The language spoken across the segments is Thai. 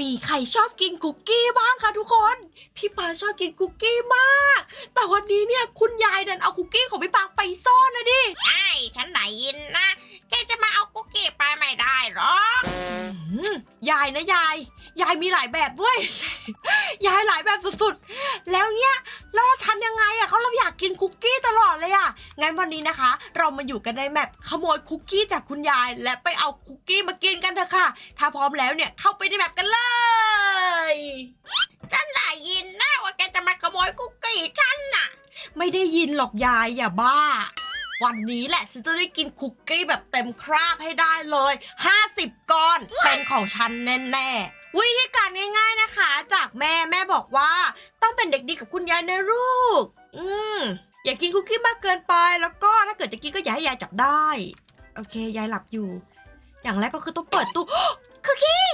มีใครชอบกินคุกกี้บ้างคะทุกคน พี่ปางชอบกินคุกกี้มาก แต่วันนี้เนี่ยคุณยายดันเอาคุกกี้ของพี่ปางไปซ่อนนะดิไอ้ฉันได้ยินนะ แกจะมาเอาคุกกี้ไปไม่ได้หรอกอืมยายนะยาย ยายมีหลายแบบด้วย ยายหลายแบบสุด วันนี้นะคะ เรามาอยู่กันในแมปขโมยคุกกี้จากคุณยาย และไปเอาคุกกี้มากินกันเถอะค่ะ ถ้าพร้อมแล้วเนี่ยเข้าไปในแมปกันเลยฉันได้ยินนะว่าแกจะมาขโมยคุกกี้ฉันน่ะ ไม่ได้ยินหรอกยายอย่าบ้า วันนี้แหละฉันจะได้กินคุกกี้แบบเต็มคราบให้ได้เลย 50 ก้อนเป็นของฉันแน่ๆวิธีการง่าย ๆนะคะ จากแม่แม่บอกว่า ต้องเป็นเด็กดีกับคุณยายนะลูก อืม อย่ากินคุกกี้มากเกินไป แล้วก็ถ้าเกิดจะกินก็อย่าให้ยายจับได้ โอเค ยายหลับอยู่ อย่างแรกก็คือต้องเปิดตู้ คุกกี้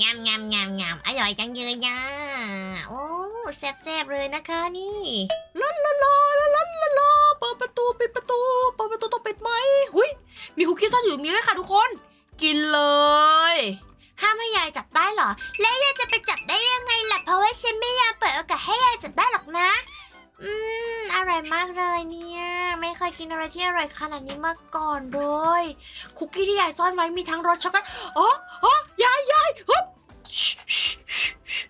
งามงามงามงามอร่อยจังเลยนะโอ้แซ่บๆเลยนะคะนี่ลาลาลาลาลาลาลาเปิดประตูปิดประตูเปิดประตูต้องปิดไหมหุยมีคุกกี้ซ่อนอยู่ตรงนี้เลยค่ะทุกคน กินเลย ห้ามให้ยายจับได้เหรอ แล้วยายจะไปจับได้ยังไงล่ะเพราะว่าฉันไม่อยากเปิดโอกาสให้ยายจับ ร่อยมากเลยเนี่ย ไม่เคยกินอะไรที่อร่อยขนาดนี้มาก่อนเลยคุกกี้ที่ยายซ่อนไว้มีทั้งรสช็อกโกแลตอ๋ออ๋อยายยายฮึบชิชิชิชิ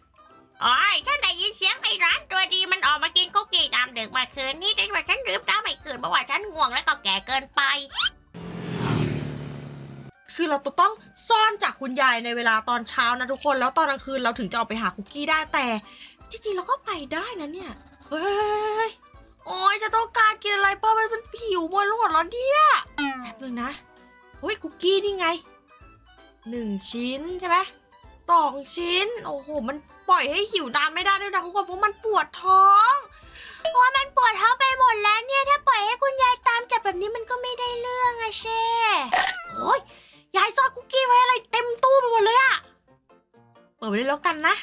โอ้ยฉันได้ยินเสียงไอ้ร้านตัวดีมันออกมากินคุกกี้ตามดึกเมื่อคืนนี่แต่ว่าฉันลืมตาไม่คืนเพราะว่าฉันง่วงแล้วก็แก่เกินไป คือเราจะต้องซ่อนจากคุณยายในเวลาตอนเช้านะทุกคนแล้วตอนกลางคืนเราถึงจะออกไปหาคุกกี้ได้แต่ จริงๆเราก็ไปได้นะเนี่ย เฮ้ยโอ้ยจะต้อง การกินอะไรเป้ามันเป็นผิวหมดแล้วหมดแล้วเนี่ยแป๊บนึงนะเฮ้ยคุกกี้นี่ไงหนึ่งชิ้นใช่ไหมสองชิ้น โอ้โห มันปล่อยให้หิวนานไม่ได้ด้วยนะทุกคนเพราะมันปวดท้องโอ้ยมันปวดท้องไปหมดแล้วเนี่ย ถ้าปล่อยให้คุณยายตามจับแบบนี้มันก็ไม่ได้เรื่องอะเช่โอ้ยยายซ่อนคุกกี้ไว้อะไรเต็มตู้ไปหมดเลยอะเปิดไว้เลยแล้วกันนะ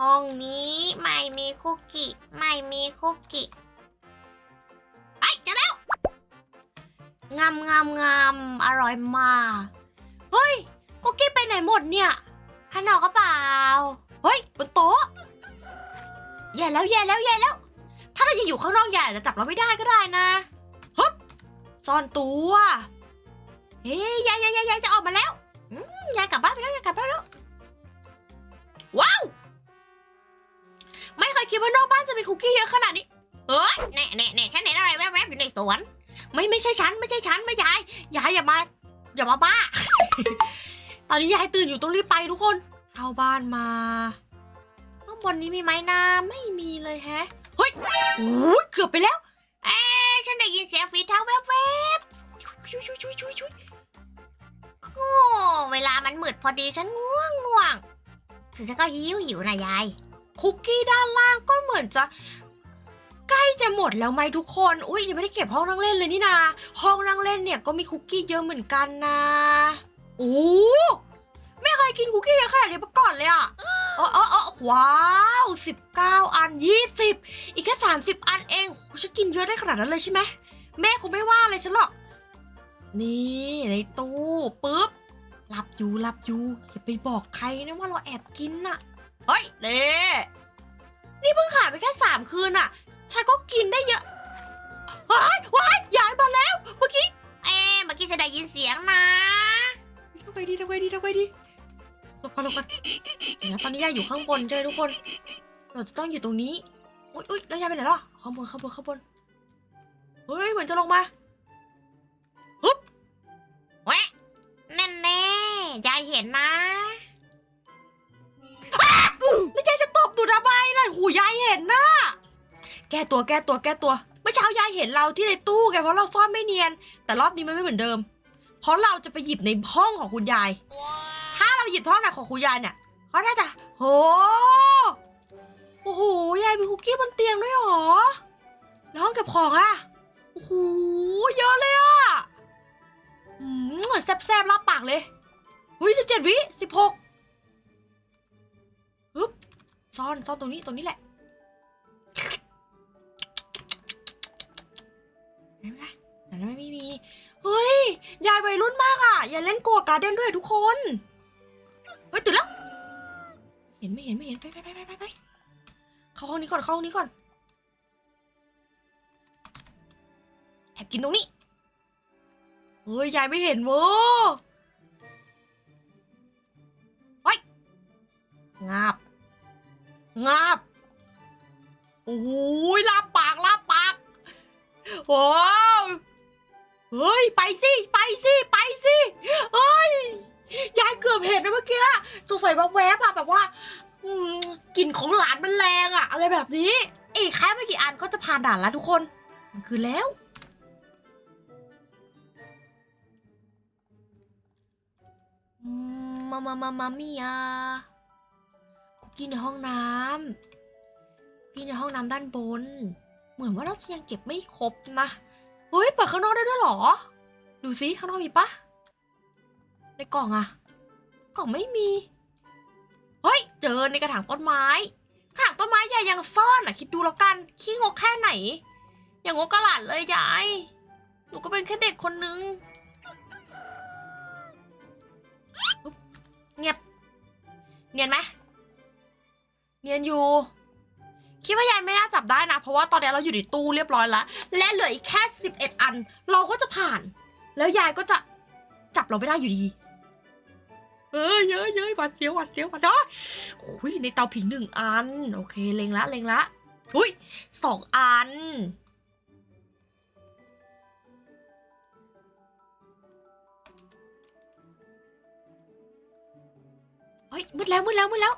ห้องนี้ไม่มีคุกกี้ไม่มีคุกกี้ งามงามงามอร่อยมาก เฮ้ยคุกกี้ไปไหนหมดเนี่ยขานอกก็เปล่าเฮ้ยบนโต๊ะแย่แล้วแย่แล้วแย่แล้ว ถ้าเรายังอยู่ข้างนอกยายอาจจะจับเราไม่ได้ก็ได้นะฮึบซ่อนตัวเฮ้ยยายยายยายยายจะออกมาแล้วยายกลับบ้านไปแล้วยายกลับบ้านแล้ว ว้าว ไม่เคยคิดว่านอกบ้านจะมีคุกกี้เยอะขนาดนี้เอ้ยเน่เน่เน่ฉันเห็นอะไรแวบๆอยู่ในสวน ไม่ไม่ใช่ฉันไม่ใช่ฉันไม่ยายยายอย่ามาอย่ามาบ้า ตอนนี้ยายตื่นอยู่ต้องรีบไปทุกคน เข้าบ้านมาข้างบนนี้มีไหมนะไม่มีเลยแฮะเฮ้ยโอ้ยเกือบไปแล้วเอ๊ะฉันได้ยินเสียงฝีเท้าแวบชุยชุยชุยชุยชุยๆโอ้เวลามันมืดพอดีฉันง่วงง่วงฉันก็หิวหิวนะยายคุกกี้ด้านล่างก็เหมือนจะ ใกล้จะหมดแล้วไหมทุกคน อุ้ยยังไม่ได้เก็บห้องนั่งเล่นเลยนี่นา ห้องนั่งเล่นเนี่ยก็มีคุกกี้เยอะเหมือนกันนะโอ้ไม่เคยกินคุกกี้เยอะขนาดนี้มาก่อนเลยอะเออเออเออว้าวสิบเก้าอันยี่สิบอีกแค่สามสิบอันเองฉันกินเยอะได้ขนาดนั้นเลยใช่ไหมแม่คงไม่ว่าเลยฉันหรอก นี่ในตู้ปุ๊บหลับอยู่หลับอยู่อย่าไปบอกใครนะว่าเราแอบกินน่ะ เฮ้ยเน่นี่เพิ่งขายไปแค่สามคืนอะ ฉันก็กินได้เยอะว้ายว้ายยายมาแล้ว เมื่อกี้เอ๊ะเมื่อกี้ฉันได้ยินเสียงนะทำไงดีทำไงดีทำไงดีหลบกันหลบกันเดี๋ยวนะตอนนี้ยายอยู่ข้างบนใช่ไหมทุกคน เราจะต้องอยู่ตรงนี้ อุ้ยอุ้ยแล้วยายไปไหนล่ะข้างบนข้างบนข้างบน เฮ้ย เหมือนจะลงมาแวะแน่แน่ๆยายเห็นนะแล้วยายจะตบตูดทำไมล่ะหูยายเห็นนะ แก้ตัวแก้ตัวแก้ตัว เมื่อเช้ายายเห็นเราที่ในตู้แกเพราะเราซ่อนไม่เนียน แต่รอบนี้มันไม่เหมือนเดิม เพราะเราจะไปหยิบในห้องของคุณยาย ถ้าเราหยิบห้องไหนของคุณยายเนี่ยเขาน่าจะโหโอ้โหยายมีคุกกี้บนเตียงด้วยหรอแล้วห้องเก็บของอะโอ้โหเยอะเลยอะอืมแซ่บๆรับปากเลยอุ้ยสิบเจ็ดวิสิบหกฮึบซ่อนซ่อนตรงนี้ตรงนี้แหละ เห็นไหมไหนนะไม่มี เฮ้ย ยายวัยรุ่นมากอะ อย่าเล่นโกะการ์เด้นด้วยทุกคน เฮ้ยตื่นแล้ว เห็นไม่เห็นไม่เห็นไปไปไปไปไปไปเข้าห้องนี้ก่อนเข้าห้องนี้ก่อน แอบกินตรงนี้ เฮ้ย ยายไม่เห็นเว้ยเฮ้ยงาบงาบโอ้โหลาบปากลาบ ว้าวเฮ้ย ไปสิ ไปสิ ไปสิเฮ้ย ยายเกือบเห็นนะเมื่อกี้สงสัยว่าแวบๆอะแบบว่ากลิ่นของหลานมันแรงอะอะไรแบบนี้ อีกแค่ไม่กี่อันก็จะผ่านด่านแล้วทุกคน มันคือแล้ว มามามามามียาคุกกี้ในห้องน้ำคุกกี้ในห้องน้ำด้านบน เหมือนว่าเราจะยังเก็บไม่ครบนะเฮ้ยเปิดข้างนอกได้ด้วยหรอ ดูสิข้างนอกมีปะในกล่องอะกล่องไม่มีเฮ้ยเจอในกระถางต้นไม้กระถางต้นไม้ยายยังซ่อนอะคิดดูแล้วกันขี้งกแค่ไหน อย่างงกกระหลาดเลยยายหนูก็เป็นแค่เด็กคนนึงเงียบเนียนไหมเนียนอยู่ คิดว่ายายไม่น่าจับได้นะ เพราะว่าตอนนี้เราอยู่ในตู้เรียบร้อยแล้ว และเหลืออีกแค่ 11 อัน เราก็จะผ่าน แล้วยายก็จะจับเราไม่ได้อยู่ดี เอ้ยเย้ยเย้ยหวัดเสียวหวัดเสียวหวัดเสียวโอ้ยในเตาผิงหนึ่งอัน โอเคเล็งละเล็งละอุ้ยสองอัน เฮ้ยมืดแล้วมืดแล้วมืดแล้ว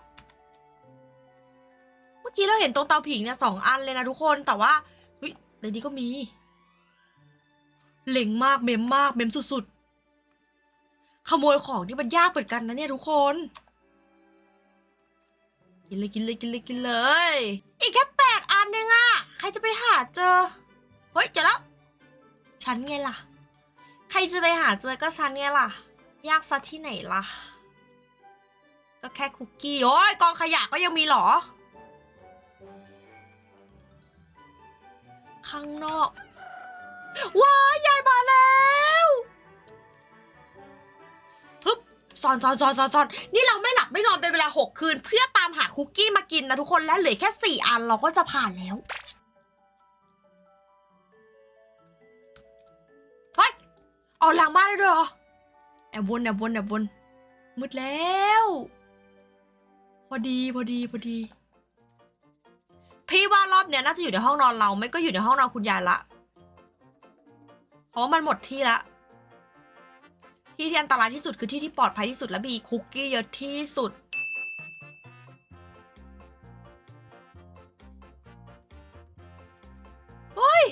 มื่อกี้เราเห็นตรงเตาผิงเนี่ยสองอันเลยนะทุกคนแต่ว่าเฮ้ยในนี้ก็มีเล็งมากเมมมากเมมสุดๆ ขโมยของนี่มันยากเหมือนกันนะเนี่ยทุกคน กินเลยกินเลยกินเลยกินเลย อีกแค่แปดอันเองอะใครจะไปหาเจอ เฮ้ยเจอแล้ว ฉันไงล่ะ ใครจะไปหาเจอก็ฉันไงล่ะ ยากซะที่ไหนล่ะ ก็แค่คุกกี้ โอ้ยกองขยะก็ยังมีเหรอ ข้างนอก ว้ายายมาแล้วฮึบซอนซอนซอนซอนซอนนี่เราไม่หลับไม่นอนเป็นเวลาหกคืน เพื่อตามหาคุกกี้มากินนะทุกคนและเหลือแค่สี่อันเราก็จะผ่านแล้วเฮ้ยออกหลังบ้านได้ด้วยเหรอแอบวนแอบวนแอบวนมืดแล้ว พอดีพอดีพอดี พี่ว่ารอบเนี้ยน่าจะอยู่ในห้องนอนเรา ไม่ก็อยู่ในห้องนอนคุณยายละ เพราะว่ามันหมดที่ละ ที่ที่อันตรายที่สุดคือที่ที่ปลอดภัยที่สุดและมีคุกกี้เยอะที่สุด เฮ้ย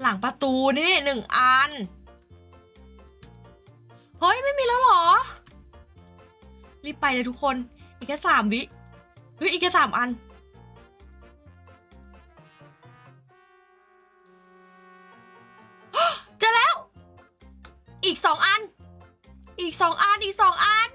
หลังประตูนี่หนึ่งอัน เฮ้ย ไม่มีแล้วเหรอ รีบไปเลยทุกคน อีกแค่สามวิ เฮ้ยอีกแค่สามอัน เจอแล้ว อีกสองอัน อีกสองอัน อีกสองอัน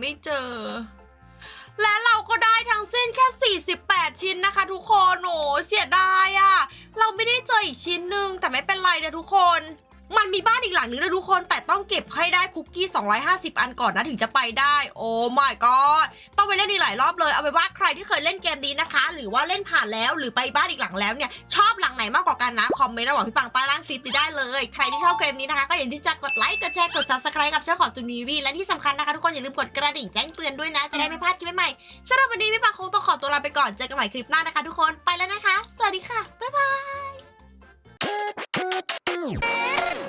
ไม่เจอ และเราก็ได้ทั้งสิ้นแค่ 48 ชิ้นนะคะ ทุกคนโหเสียดายอะเราไม่ได้เจออีกชิ้นหนึ่งแต่ไม่เป็นไรนะทุกคน มันมีบ้านอีกหลังนึงนะทุกคนแต่ต้องเก็บให้ได้คุกกี้ 250 อันก่อนนะถึงจะไปได้ โอ้ my god ต้องไปเล่นอีกหลายรอบเลยเอาไปว่าใครที่เคยเล่นเกมนี้นะคะ หรือว่าเล่นผ่านแล้วหรือไปบ้านอีกหลังแล้วเนี่ยชอบหลังไหนมากกว่ากันนะคอมเมนต์ระหว่างพี่ปังใต้ล่างคลิปนี้ได้เลยใครที่ชอบเกมนี้นะคะ ก็อย่าลืมที่จะกดไลค์กดแชร์กด subscribe กับช่องของจูนีวีและที่สำคัญนะคะทุกคนอย่าลืมกดกระดิ่งแจ้งเตือนด้วยนะจะได้ไม่พลาดคลิปใหม่ๆสำหรับวันนี้พี่ปังคงต้องขอตัวลาไปก่อนเจอกันใหม่คลิปหน้านะคะ ทุกคนไปแล้วนะคะ สวัสดีค่ะบ๊ายบาย Música